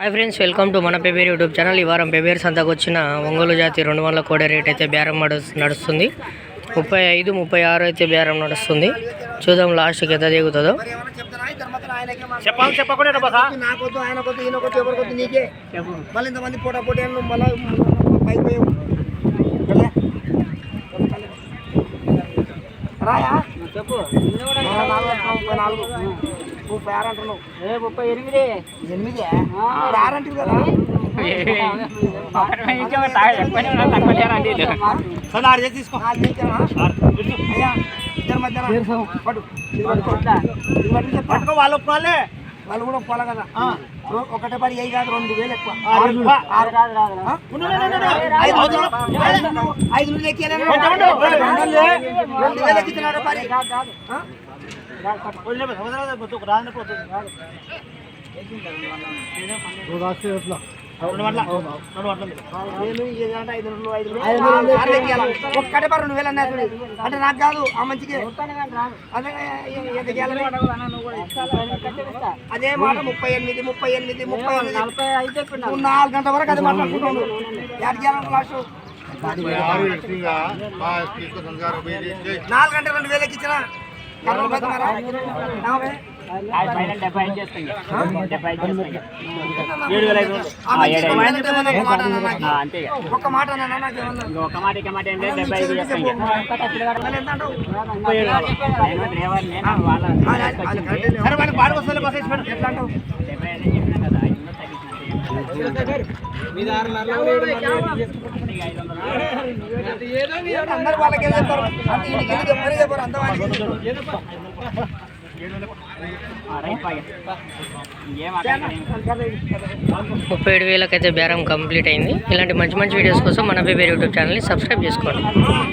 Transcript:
Hi friends welcome to మన పెబేర్ YouTube channel ఈ వారం పెబేర్ సంతకు వచ్చిన ఒంగోలు జాతి రెండు వందల కోడే రేట్ అయితే బేరం నడు- నడుస్తుంది. ముప్పై ఐదు ముప్పై ఆరు అయితే బేరం నడుస్తుంది. చూద్దాం లాస్ట్కి ఎంత దిగుతుందో. చెప్పు. ముప్పై ఆరు అంటున్నావు ముప్పై ఎనిమిది ఎనిమిది ఆరు అంటే కదా తీసుకో ఇద్దరి మధ్యన పట్టు పట్టుకో. వాళ్ళు ఒప్పుకోవాలి వాళ్ళు కూడా పోలే కదా ఒకటే పది అయ్యి కాదు రెండు వేలు ఎక్కువ వేలు. ఐదు కొంచెం ఉండు. రెండు వేలు ఎక్కించినాడు మరి ఒక్కటే అంటే నాకు కాదు ఆ మంచికి అదే మాట ముప్పై ఎనిమిది ముప్పై ఎనిమిది ముప్పై ఎనిమిది నాలుగు గంటల వరకు అది మాట్లాడుకుంటాను యాడ్ వెళ్ళాలి లాస్ట్ నాలుగు గంటల రెండు వేలకి ఇచ్చినా మంచికి ఒక మాట ఒక మాట. అంతే ఇక. మాట ఏంటంటే డెబ్బై ఐదు చేస్తాం ఇక. మళ్ళీ ఎంత అంటావు? ముప్పై ఏడు నేను డ్రైవర్ నేను వాళ్ళ? డెబ్బై ఐదు ముప్పై ఏడు వేలకైతే బేరం కంప్లీట్ అయింది. ఇలాంటి మంచి మంచి వీడియోస్ కోసం మన బేబీ యూట్యూబ్ ఛానల్ని సబ్స్క్రైబ్ చేసుకోండి.